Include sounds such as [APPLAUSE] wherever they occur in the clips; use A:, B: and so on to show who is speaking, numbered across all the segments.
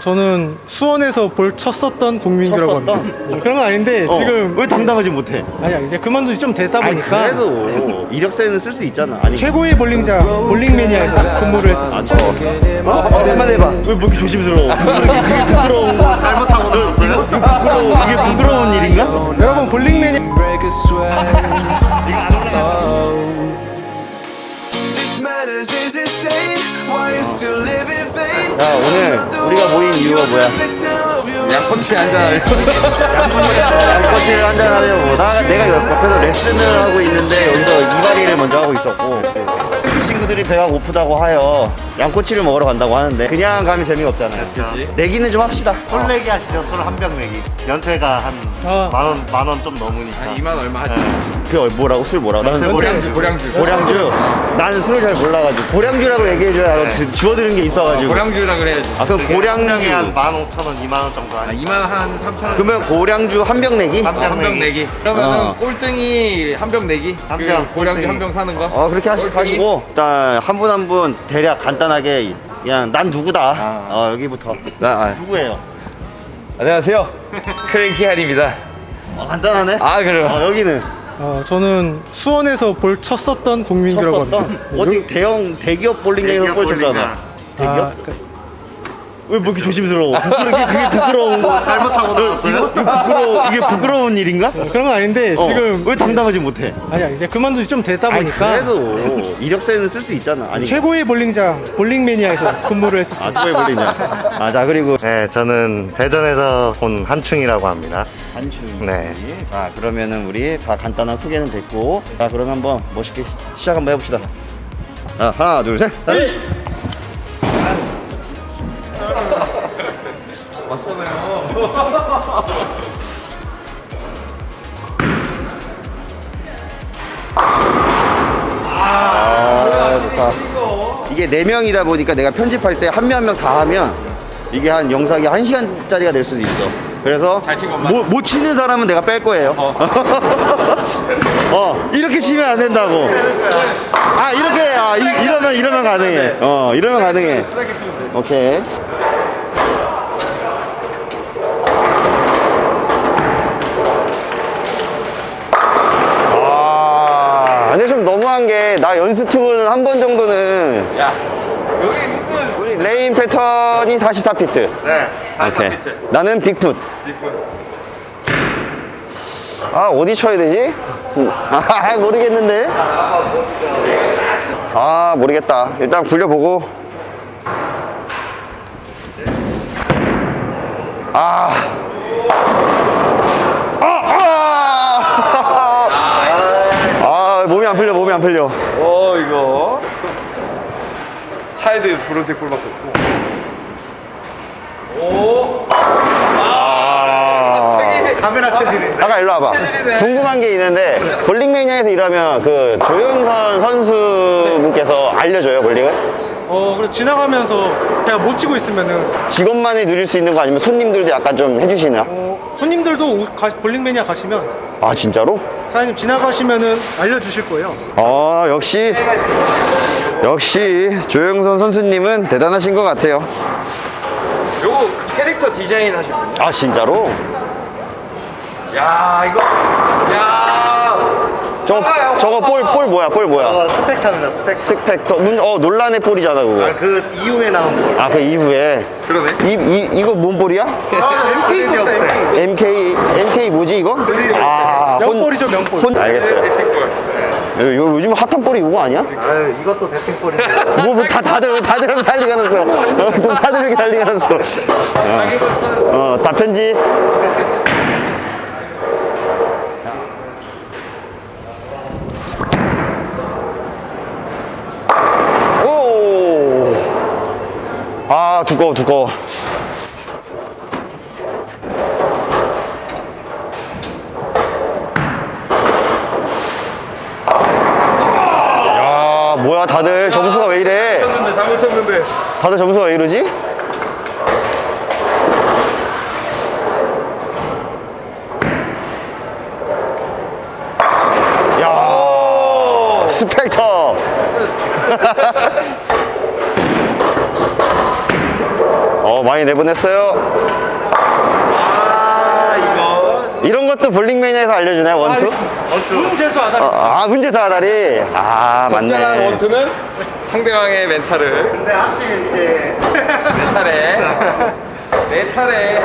A: 저는 수원에서 볼 쳤었던 공민규라고
B: 쳤었던?
A: 합니다. 네, 그런 건 아닌데
B: 어,
A: 지금
B: 왜 당당하지 못해?
A: 아니야 이제 그만둔 지 좀 됐다
B: 아니
A: 보니까
B: 그래도 이력서에는 쓸 수 있잖아. 아니
A: 최고의 볼링장 볼링 매니아에서 근무를 했었어요.
B: 아, 저, 어? 한번 해봐. 왜뭐 이렇게 조심스러워? 그게 부끄러운 거. 잘못하고 들었어요? 부끄러워. 이게 부끄러운 일인가?
A: 여러분 볼링 매니아
C: break a sweat. This matters is insane. Why you
B: 야, 오늘 우리가 모인 이유가 뭐야?
D: 양꼬치 한잔
B: 양꼬치를 한잔 하려고. 나, 내가 옆에서 레슨을 하고 있는데 여기서 이발이를 먼저 하고 있었고. 그 친구들이 배가 고프다고 하여 양꼬치를 먹으러 간다고 하는데 그냥 가면 재미없잖아요. 내기는 좀 합시다.
E: 술 내기 하시죠 술 한 병 내기 연회가 한
A: 아.
E: 만원 만 원 좀 넘으니까
D: 한 2만 얼마 하지
B: 그 뭐라고? 술 뭐라고? 나는
D: 고량주 고량주
B: 고량주. 나는 술을 잘 몰라가지고 고량주라고 얘기해줘야 알아. 주- 주워드는 게 있어가지고.
D: 고량주라 그래야지
B: 아 그럼
E: 한 병에
B: 고량주.
E: 한만 오천 원 이만 원 정도
D: 아,
E: 하니까
D: 2만 한 3천 원
B: 그러면 고량주 한 병 내기?
D: 한병
E: 내기.
D: 내기 그러면은
B: 어.
D: 꼴등이 한 병 내기
E: 한
D: 그
E: 병,
D: 고량주
E: 꼴등이.
D: 한 병 사는 거
B: 어 그렇게 하시,
D: 꼴등이?
B: 하시고 일단 한 분 한 분 대략 간단하게 그냥 난 누구다.
D: 아.
B: 어 여기부터
D: 나, 아,
B: 누구예요?
D: 안녕하세요 [LAUGHS] 크랭키 한입니다
B: 어, 간단하네.
D: 아 그래요
B: 어, 여기는
A: 어, 저는 수원에서 볼 쳤었던 합니다.
B: 쳤었던
A: 네,
B: 어디 대형 대기업 볼링장에서
E: 대기업
B: 볼 쳤잖아.
E: 볼링장.
B: 대기업?
A: 아, 그-
B: 왜 뭐 이렇게 조심스러워? 부끄러, 그게 부끄러운 거.
E: 잘못하고 들었어요?
B: 이거 부끄러워. 이게 부끄러운 일인가?
A: 그런 건 아닌데
B: 어,
A: 지금
B: 왜 당당하지 못해?
A: 아니야 이제 그만둔 지 좀 됐다
B: 아니
A: 보니까
B: 그래도 이력서에는 쓸 수 있잖아. 아니
A: 최고의 볼링장 볼링매니아에서 근무를 했었어요.
B: 아 누가 볼링장? 아 자 그리고
E: 네 저는 대전에서 온 한충이라고 합니다
B: 한춘.
E: 네.
B: 자 그러면은 우리 다 간단한 소개는 됐고 자 그러면 한번 멋있게 시작 한번 해봅시다. 자 하나 둘 셋. 아 이게 네 명이다 보니까 내가 편집할 때 한 명 한 명 다 하면 이게 한 영상이 한 시간짜리가 될 수도 있어. 그래서
D: 잘친 것만.
B: 못, 못 치는 사람은 내가 뺄 거예요. [LAUGHS] 어, 이렇게 치면 안 된다고. 아 이렇게 아, 이, 이러면 이러면 가능해. 어 이러면 가능해. 오케이. 아, 근데 좀 너무한 게 나 연습 투구는 한번 우리 레인 패턴이 44피트.
E: 네
B: 오케이. 나는 빅풋. 아 어디 쳐야 되지? 아 모르겠는데. 아 모르겠다. 일단 굴려보고. 아. 아, 아! [LAUGHS] 아, 몸이 안 풀려, 몸이 안 풀려.
D: 어 이거 차에도 브론즈 꼴밖에 없고.
E: 카메라 체질인데
B: 아까 일로 와봐. 궁금한 게 있는데 볼링 매니아에서 일하면 그 조영선 선수분께서 알려줘요 볼링을?
A: 어, 그래 지나가면서 제가 못 치고 있으면은
B: 직원만이 누릴 수 있는 거 아니면 손님들도 약간 좀 해주시나?
A: 어, 손님들도 오- 가- 볼링매니아 가시면
B: 아 진짜로?
A: 사장님 지나가시면은 알려주실 거예요.
B: 아 역시 역시 조영선 선수님은 대단하신 것 같아요.
D: 요거 캐릭터 디자인 분이야
B: 아 진짜로?
D: 야 이거 야
B: 저거 저거 볼 볼 뭐야 볼 뭐야?
E: 어, 스펙타입니다 스펙타
B: 스펙터. 문- 어 논란의 볼이잖아 그거.
E: 아, 그 이후에 나온 거
B: 아 그 이후에?
D: 그러네.
B: 이, 이 이거 뭔 볼이야?
E: MK 없어요.
B: MK. MK 뭐지 이거? 아 혼-
A: 명볼이죠, 명볼.
B: 혼 알겠어요.
D: 대칭골
B: 요, 요, 요즘 핫한 볼이 이거 아니야?
E: 아유 이것도 대칭볼인데. [LAUGHS]
B: 뭐, 뭐 다, 다들 왜 다들 왜 달리가면서. 어, 또 [LAUGHS] 다들 왜 달리가면서. 어, 어, 다 편지 오 아 두꺼워 두꺼워. 야 뭐야 다들? 점수가 왜 이래?
D: 쳤는데 잘못 쳤는데.
B: 다들 점수가 왜 이러지? 야. 스펙터 어 많이 많이 내보냈어요. 이런 것도 볼링 매니아에서 알려주나요, 원투?
A: 문제수 안
B: 아, 아, 문제수 하다리. 아,
D: 적절한
B: 맞네.
D: 원투는 상대방의 멘탈을
A: 근데 하필 이제
D: 내 차례 [LAUGHS] 내 차례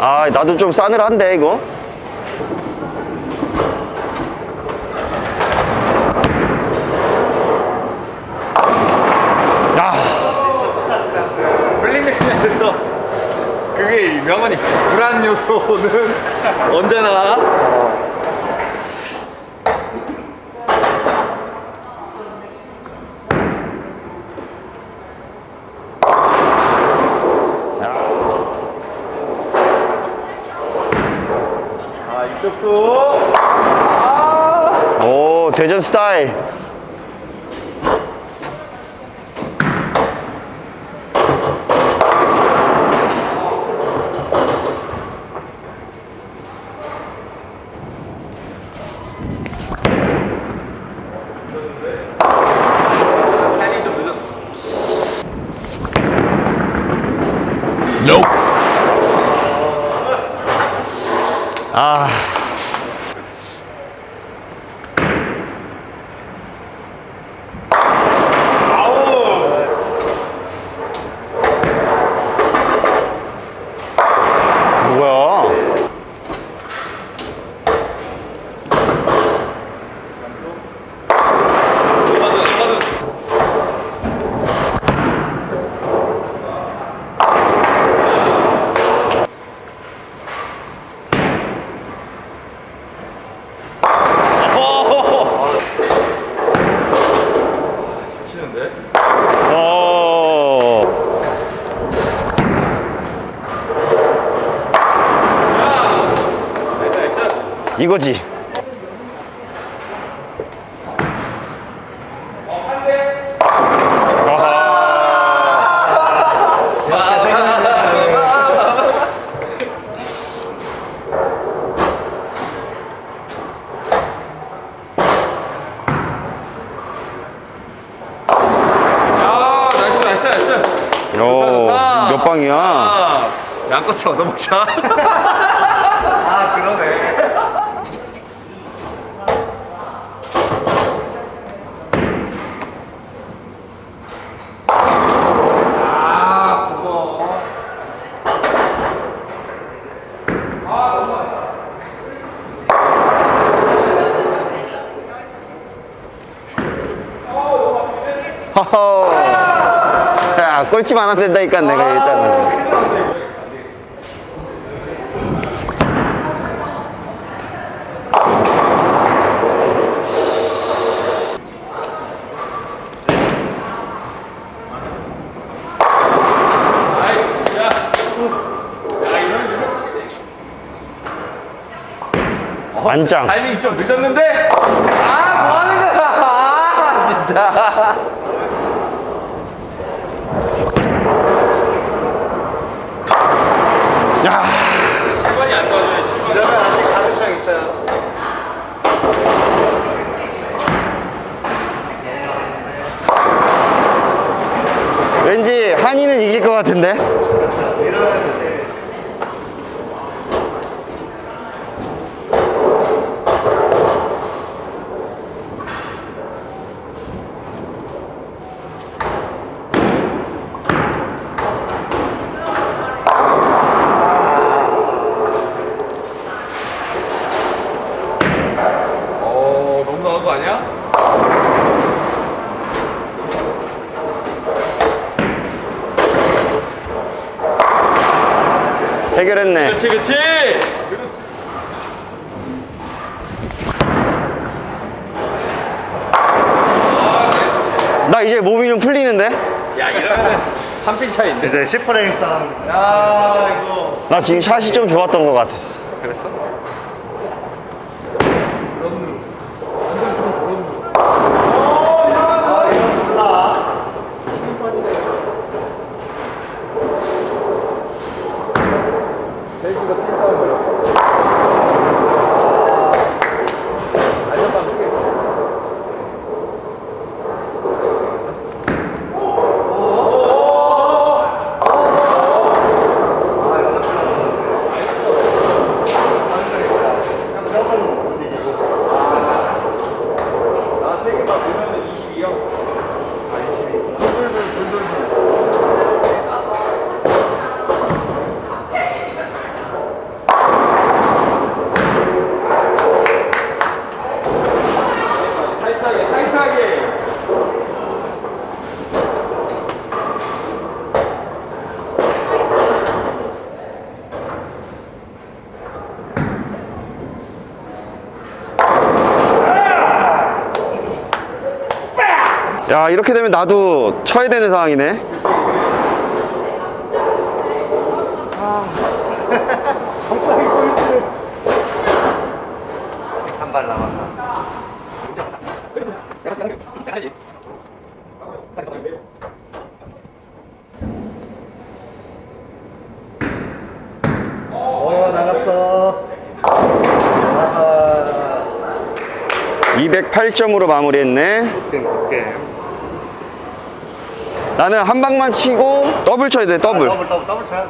B: 아, 나도 좀 싸늘한데, 이거? 아,
D: 블링맨에서 유명한 있어. 불안 요소는 [LAUGHS] 언제나 아 이쪽도.
B: 오, 대전 스타일.
D: 타이밍 좀 늦었어
B: 아. 뭐야?
D: 치는데
B: 오.
D: 나이스 나
B: 이거지. 오, 몇 방이야?
D: 아, 양꼬치 얻어먹자
A: 아 그러네
B: 허허. 야, 꼴찌만 하면 된다니까 내가 얘기했잖아. 완짱.
D: 타이밍이 좀 늦었는데 아 뭐 하는 거야 아, 진짜
B: 야.
D: 시간이 안 떠져요 시간이
A: 이러면 아직 가능성 있어요
B: 왠지 한이는 이길 것 같은데?
D: 어 너무 나간 거 아니야?
B: 해결했네.
D: 그렇지 그렇지
B: 나 이제 몸이 좀 풀리는데?
D: 야 이러면은 한핀 차이인데
A: 이제 10프레임 싸움
D: 야 이거
B: 나 지금 샷이 좀 좋았던 것 같았어.
D: 그랬어?
B: 아 이렇게 되면 나도 쳐야 되는 상황이네
E: 한발 남았다. 어, 나갔어.
B: 208점으로 마무리했네
E: 오케이, 오케이.
B: 나는 한 방만 치고 더블 쳐야 돼 더블
E: 더블, 더블, 더블 쳐야 돼.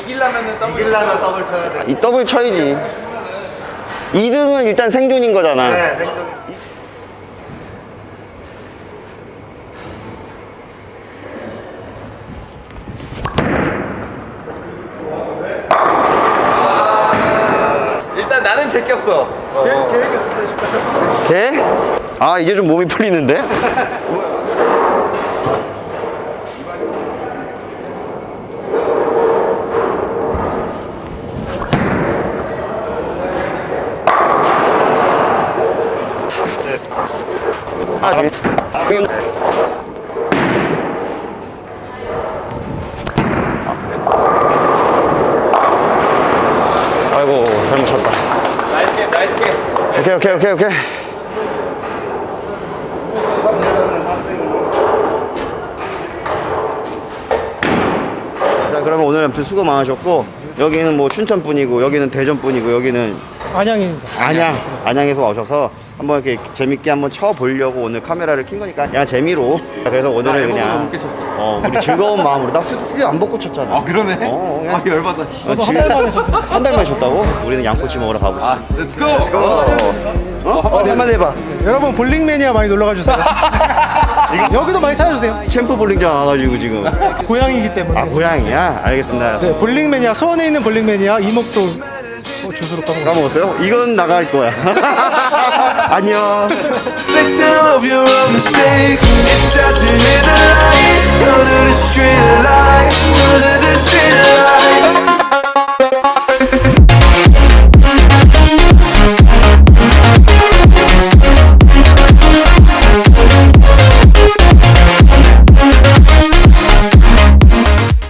D: 이기려면은 더블
E: 이길라면 더블 쳐야 돼.
B: 이 더블 쳐야지 2등은 일단 생존인 거잖아
E: 네, 생존.
D: 일단 나는 제꼈어.
B: 개? 아 이제 좀 몸이 풀리는데? [LAUGHS] 아, 네. 아이고 잘못 쳤다
D: 나이스 게임, 나이스 게임.
B: 오케이 오케이 오케이 오케이 자 그러면 오늘 아무튼 수고 많으셨고 여기는 뭐 춘천 분이고 여기는 대전 분이고 여기는
A: 안양입니다.
B: 안양 안양에서 오셔서 한번 이렇게 재밌게 한번 쳐보려고 오늘 카메라를 킨 거니까 그냥 재미로 그래서 오늘은 그냥 어 우리 즐거운 마음으로 나 후드 안 벗고 쳤잖아
D: 아, 그러네.
B: 어, 그냥
D: 아, 열받아.
A: 저도 한 달 만에 쳤어요.
B: 한 달만 쳤다고? 우리는 양꼬치 먹으러 가보자
D: 아, 렛츠고!
B: 어? 어? 한번 해봐
A: 여러분 볼링 매니아 많이 놀러 가주세요. [LAUGHS] 여기도 많이 찾아주세요.
B: 챔프 볼링장 와가지고 지금
A: 고향이기 때문에.
B: 아 고양이야? 알겠습니다
A: 네, 볼링 매니아 수원에 있는 볼링 매니아 이목도 어, 주스로 떠먹었어.
B: 까먹었어요? 이건 나갈 거야. 안녕.
C: victim of your own mistakes. It's sad to hear the lights under the street lights, under the street lights.